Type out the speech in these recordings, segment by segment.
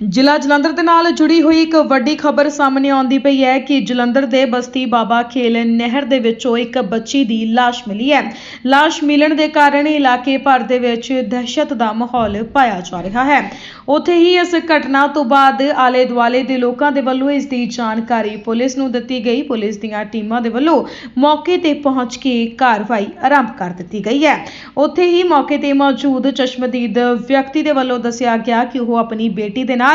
ਜ਼ਿਲ੍ਹਾ ਜਲੰਧਰ ਦੇ ਨਾਲ ਜੁੜੀ ਹੋਈ ਇੱਕ ਵੱਡੀ ਖਬਰ ਸਾਹਮਣੇ ਆਉਂਦੀ ਪਈ ਹੈ ਕਿ ਜਲੰਧਰ ਦੇ ਬਸਤੀ ਬਾਬਾ ਖੇਲ ਨਹਿਰ ਦੇ ਵਿੱਚੋਂ ਇੱਕ ਬੱਚੀ ਦੀ ਲਾਸ਼ ਮਿਲੀ ਹੈ। ਲਾਸ਼ ਮਿਲਣ ਦੇ ਕਾਰਨ ਇਲਾਕੇ ਭਰ ਦੇ ਵਿੱਚ ਦਹਿਸ਼ਤ ਦਾ ਮਾਹੌਲ ਪਾਇਆ ਜਾ ਰਿਹਾ ਹੈ। ਉੱਥੇ ਹੀ ਇਸ ਘਟਨਾ ਤੋਂ ਬਾਅਦ ਆਲੇ ਦੁਆਲੇ ਦੇ ਲੋਕਾਂ ਦੇ ਵੱਲੋਂ ਇਸ ਦੀ ਜਾਣਕਾਰੀ ਪੁਲਿਸ ਨੂੰ ਦਿੱਤੀ ਗਈ। ਪੁਲਿਸ ਦੀਆਂ ਟੀਮਾਂ ਦੇ ਵੱਲੋਂ ਮੌਕੇ ਤੇ ਪਹੁੰਚ ਕੇ ਕਾਰਵਾਈ ਆਰੰਭ ਕਰ ਦਿੱਤੀ ਗਈ ਹੈ। ਉੱਥੇ ਹੀ ਮੌਕੇ ਤੇ ਮੌਜੂਦ ਚਸ਼ਮਦੀਦ ਵਿਅਕਤੀ ਦੇ ਵੱਲੋਂ ਦੱਸਿਆ ਗਿਆ ਕਿ ਉਹ ਆਪਣੀ ਬੇਟੀ ਦੇ ਨਾਲ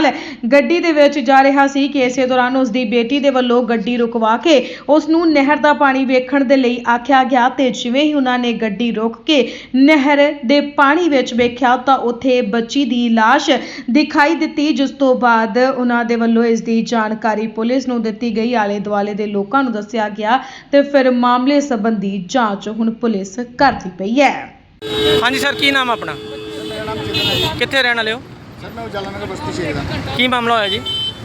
ਗੱਡੀ ਦੇ ਵਿੱਚ ਜਾ ਰਿਹਾ ਸੀ ਕਿ ਇਸੇ ਦੌਰਾਨ ਉਸ ਦੀ ਬੇਟੀ ਦੇ ਵੱਲੋਂ ਗੱਡੀ ਰੁਕਵਾ ਕੇ ਉਸ ਨੂੰ ਨਹਿਰ ਦਾ ਪਾਣੀ ਵੇਖਣ ਦੇ ਲਈ ਆਖਿਆ ਗਿਆ ਤੇ ਜਿਵੇਂ ਹੀ ਉਹਨਾਂ ਨੇ ਗੱਡੀ ਰੋਕ ਕੇ ਨਹਿਰ ਦੇ ਪਾਣੀ ਵਿੱਚ ਵੇਖਿਆ ਤਾਂ ਉੱਥੇ ਬੱਚੀ ਦੀ ਲਾਸ਼ ਦਿਖਾਈ ਦਿੱਤੀ ਜਿਸ ਤੋਂ ਬਾਅਦ ਉਹਨਾਂ ਦੇ ਵੱਲੋਂ ਇਸ ਦੀ ਜਾਣਕਾਰੀ ਪੁਲਿਸ ਨੂੰ ਦਿੱਤੀ ਗਈ। ਆਲੇ ਦੁਆਲੇ ਦੇ ਲੋਕਾਂ ਨੂੰ ਦੱਸਿਆ ਗਿਆ ਤੇ ਫਿਰ ਮਾਮਲੇ ਸੰਬੰਧੀ ਜਾਂਚ ਹੁਣ ਪੁਲਿਸ ਕਰਦੀ ਪਈ ਹੈ। ਹਾਂਜੀ ਸਰ ਕੀ ਨਾਮ ਆਪਣਾ? ਕਿੱਥੇ ਰਹਿਣ ਵਾਲੇ ਹੋ? ਸਰ ਮੈਂ ਉਜਾਲਾ ਨਗਰ ਬਸਤੀ ਸ਼ੇਖ ਦਾ ਕੀ ਮਾਮਲਾ ਹੋਇਆ ਜੀ?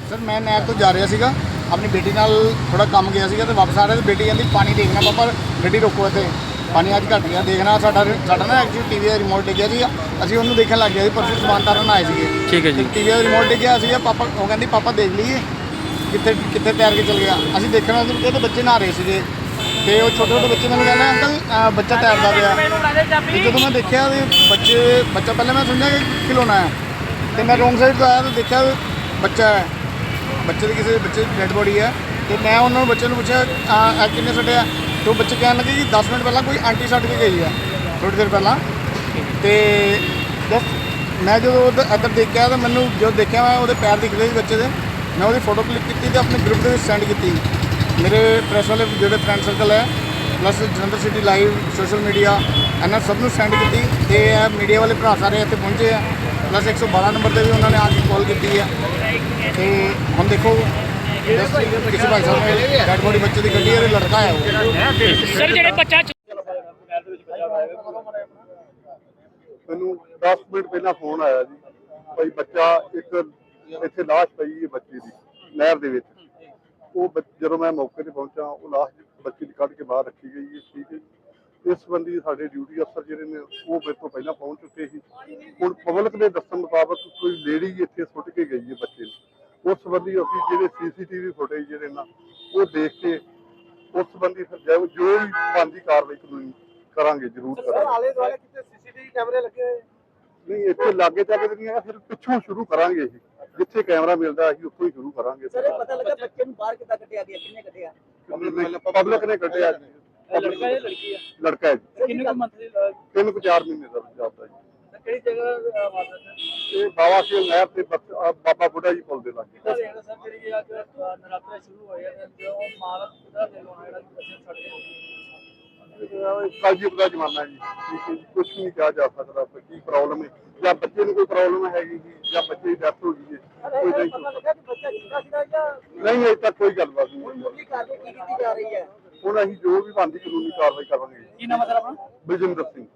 ਸਰ ਮੈਂ ਨਹਿਰ ਤੋਂ ਜਾ ਰਿਹਾ ਸੀਗਾ। ਆਪਣੀ ਬੇਟੀ ਨਾਲ ਥੋੜਾ ਕੰਮ ਗਿਆ ਸੀਗਾ ਤੇ ਵਾਪਸ ਆ ਰਿਹਾ ਤੇ ਬੇਟੀ ਕਹਿੰਦੀ ਪਾਣੀ ਦੇਖਣਾ ਪਾਪਾ ਗੱਡੀ ਰੋਕੋ ਇੱਥੇ। ਪਾਣੀ ਅੱਜ ਘਟ ਗਿਆ। ਦੇਖਣਾ ਸਾਡਾ ਸਾਡਾ ਨਾ ਐਕਚੁਅਲੀ ਟੀਵੀ ਦਾ ਰਿਮੋਟ ਡਿੱਗਿਆ ਸੀ। ਅਸੀਂ ਉਹਨੂੰ ਦੇਖਣ ਲੱਗ ਗਏ ਸੀ ਪਰਸੋਂ ਸਮਾਨ ਤਾਰਨ ਆਏ ਸੀਗੇ। ਠੀਕ ਹੈ ਜੀ। ਟੀਵੀ ਦਾ ਰਿਮੋਟ ਡਿੱਗਿਆ ਸੀ ਪਾਪਾ ਉਹ ਕਹਿੰਦੀ ਪਾਪਾ ਦੇਖ ਲਈਏ ਕਿੱਥੇ ਕਿੱਥੇ ਤੈਰ ਕੇ ਚਲ ਗਿਆ। ਅਸੀਂ ਦੇਖਣਾ ਸੀ ਕਿ ਬੱਚੇ ਨਹਾ ਰਹੇ ਸੀਗੇ। ਤੇ ਉਹ ਛੋਟੇ ਛੋਟੇ ਬੱਚੇ ਮੈਨੂੰ ਕਹਿੰਦੇ ਅੰਕਲ ਬੱਚਾ ਤੈਰਦਾ ਪਿਆ। ਤੇ ਜਦੋਂ ਮੈਂ ਦੇਖਿਆ ਵੀ ਬੱਚੇ ਬੱਚਾ ਪਹਿਲਾਂ ਮੈਂ ਸਮਝਿਆ ਕਿ ਖਿਡੌਣਾ ਹੈ। ਤੇ ਮੈਂ ਰੋਂਗ ਸਾਈਡ ਤੋਂ ਆਇਆ ਤੇ ਦੇਖਿਆ ਬੱਚਾ ਹੈ। ਬੱਚੇ ਦੀ ਕਿਸੇ ਬੱਚੇ ਦੀ ਡੈੱਡ ਬੋਡੀ ਹੈ। ਤੇ ਮੈਂ ਉਹਨਾਂ ਨੂੰ ਬੱਚੇ ਨੂੰ ਪੁੱਛਿਆ, ਆ ਕਿੰਨੇ ਸੱਟਿਆ ਤੇ ਉਹ ਬੱਚੇ ਕਹਿਣ ਲੱਗੇ ਕਿ 10 ਮਿੰਟ ਪਹਿਲਾਂ ਕੋਈ ਆਂਟੀ ਸੱਟ ਕੇ ਗਈ ਹੈ ਥੋੜੀ ਦੇਰ ਪਹਿਲਾਂ। ਤੇ ਜਸ ਮੈਂ ਜਦੋਂ ਉਧਰ, ਇੱਧਰ ਦੇਖਿਆ ਤਾਂ ਮੈਨੂੰ ਜਦੋਂ ਦੇਖਿਆ ਮੈਂ ਉਹਦੇ ਪੈਰ ਦਿਖਦੇ ਸੀ ਬੱਚੇ ਦੇ। ਮੈਂ ਉਹਦੀ ਫੋਟੋ ਕਲਿੱਕ ਕੀਤੀ ਤੇ ਆਪਣੇ ਗਰੁੱਪ ਦੇ ਵਿੱਚ ਸੈਂਡ ਕੀਤੀ। ਮੇਰੇ ਪ੍ਰੈਸ ਵਾਲੇ ਜਿਹੜੇ ਫਰੈਂਡ ਸਰਕਲ ਹੈ plus Jalandhar city live social media ਇਹਨਾਂ ਸਭ ਨੂੰ ਸੈਂਡ ਕੀਤੀ। ਤੇ ਇਹ ਮੀਡੀਆ ਵਾਲੇ ਭਰਾ ਸਾਰੇ ਇੱਥੇ ਪਹੁੰਚੇ ਆ। ਪਲੱਸ 112 ਨੰਬਰ ਤੇ ਵੀ ਉਹਨਾਂ ਨੇ ਆ ਕੇ ਕਾਲ ਕੀਤੀ ਹੈ ਤੇ ਹੁਣ ਦੇਖੋ ਕਿਸੇ ਭਾਈ ਸਾਹਿਬ ਨੇ ਡੈਡ ਬੋਡੀ ਬੱਚੇ ਦੀ ਗੱਡੀ ਹੈ ਲੜਕਾ ਹੈ ਉਹ। ਸਰ ਜਿਹੜੇ ਬੱਚਾ ਮੈਨੂੰ 10 ਮਿੰਟ ਪਹਿਲਾਂ ਫੋਨ ਆਇਆ ਜੀ ਭਾਈ ਬੱਚਾ ਇੱਕ ਇੱਥੇ ਲਾਸ਼ ਪਈ ਹੈ ਬੱਚੇ ਦੀ ਨਹਿਰ ਦੇ ਵਿੱਚ। ਉਹ ਜਦੋਂ ਮੈਂ ਮੌਕੇ ਤੇ ਪਹੁੰਚਾ ਉਹ ਲਾਸ਼ ਬੱਚੇ ਦੀ ਕੱਢ ਕੇ ਬਾਹਰ ਰੱਖੀ ਗਈ ਹੈ ਠੀਕ ਹੈ ਜੀ। ਇਸ ਸੰਬੰਧੀ ਸਾਡੇ ਡਿਊਟੀ ਅਫਸਰ ਜਿਹੜੇ ਨੇ ਉਹ ਮੇਰੇ ਤੋਂ ਪਹਿਲਾਂ ਪਹੁੰਚ ਚੁੱਕੇ ਸੀ। ਹੁਣ ਪਬਲਿਕ ਦੇ ਦੱਸਣ ਮੁਤਾਬਕ ਕੋਈ ਲੇਡੀ ਇੱਥੇ ਸੁੱਟ ਕੇ ਗਈ ਹੈ ਬੱਚੇ ਨੂੰ। ਉਸ ਸੰਬੰਧੀ ਅਸੀਂ ਜਿਹੜੇ ਸੀਸੀਟੀਵੀ ਫੁਟੇਜ ਜਿਹੜੇ ਨਾ ਉਹ ਦੇਖ ਕੇ ਉਸ ਸੰਬੰਧੀ ਫਿਰ ਜੋ ਜੋ ਵੀ ਬਣਦੀ ਕਾਰਵਾਈ ਕਾਨੂੰਨੀ ਕਰਾਂਗੇ ਜ਼ਰੂਰ ਕਰਾਂਗੇ। ਆਲੇ ਦੁਆਲੇ ਕਿਤੇ ਸੀਸੀਟੀਵੀ ਕੈਮਰੇ ਲੱਗੇ ਹੋਏ? ਨਹੀਂ ਇੱਥੇ ਲਾਗੇ ਤੱਕ ਤੇ ਨਹੀਂ ਹੈਗਾ ਫਿਰ ਪਿੱਛੋਂ ਸ਼ੁਰੂ ਕਰਾਂਗੇ ਅਸੀਂ। ਜਿੱਥੇ ਕੈਮਰਾ ਮਿਲਦਾ ਅਸੀਂ ਉੱਥੋਂ ਹੀ ਸ਼ੁਰੂ ਕਰਾਂਗੇ। ਪਤਾ ਲੱਗਾ ਬੱਚੇ ਨੂੰ ਬਾਹਰ ਕਿੱਦਾਂ ਕੱਢਿਆ ਗਿਆ ਕਿੰਨੇ ਕੱਢਿਆ? ਪਬਲਿਕ ਨੇ ਕੱਢਿਆ। ਜੀ ਲੜਕਾ ਜਾਂ ਲੜਕੀ ਆ ਲੜਕਾ ਹੈ ਜੀ ਕਿੰਨੇ ਕੁ ਮੰਥ ਦੀ ਤਿੰਨ ਕੁ ਚਾਰ ਮਹੀਨੇ ਦਾ ਜਾਂਦਾ ਜੀ ਕਿਹੜੀ ਜਗ੍ਹਾ ਵਾਪਸ ਇਹ ਬਾਵਾ ਸਿੰਘ ਨਹਿਰ ਤੇ ਬਸ- ਆਹ ਬਾਬਾ ਬੁੱਢਾ ਜੀ ਪੁੱਲ ਦੇ ਲਾਗੇ ਸਰ ਜਿਹੜੀ ਅੱਜ ਨਰਾਤੇ ਸ਼ੁਰੂ ਹੋਏ ਆ ਤੇ ਉਹ ਮਾਲਕ ਦਾ ਦੇ ਲੋਣਾ ਜਿਹੜਾ ਬੱਚੇ ਛੱਡ ਕੇ ਕਾਜੀ ਦਾ ਜ਼ਮਾਨਾ ਜੀ ਠੀਕ ਹੈ ਜੀ ਕੁਝ ਨਹੀਂ ਕਿਹਾ ਜਾ ਸਕਦਾ ਵੀ ਕੀ ਪ੍ਰੋਬਲਮ ਹੈ ਜਾਂ ਬੱਚੇ ਨੂੰ ਕੋਈ ਪ੍ਰੋਬਲਮ ਹੈਗੀ ਜੀ ਜਾਂ ਬੱਚੇ ਦੀ ਡੈਥ ਹੋ ਗਈ ਹੈ ਕੋਈ ਨਹੀਂ ਪਤਾ ਲੱਗਾ ਕਿ ਬੱਚਾ ਜਿੰਦਾ ਸੀਗਾ ਜਾਂ ਨਹੀਂ ਅਜੇ ਤੱਕ ਕੋਈ ਗੱਲਬਾਤ ਨਹੀਂ ਹੋਈ। ਮੁੱਢਲੀ ਕਾਰਵਾਈ ਕੀ ਕੀਤੀ ਜਾ ਰਹੀ ਹੈ ਹੁਣ ਅਸੀਂ ਜੋ ਵੀ ਬਣਦੀ ਕਾਨੂੰਨੀ ਕਾਰਵਾਈ ਕਰਾਂਗੇ। ਕੀ ਨਾਮ ਹੈ ਸਰ ਆਪਣਾ? ਬਲਜਿੰਦਰ ਸਿੰਘ।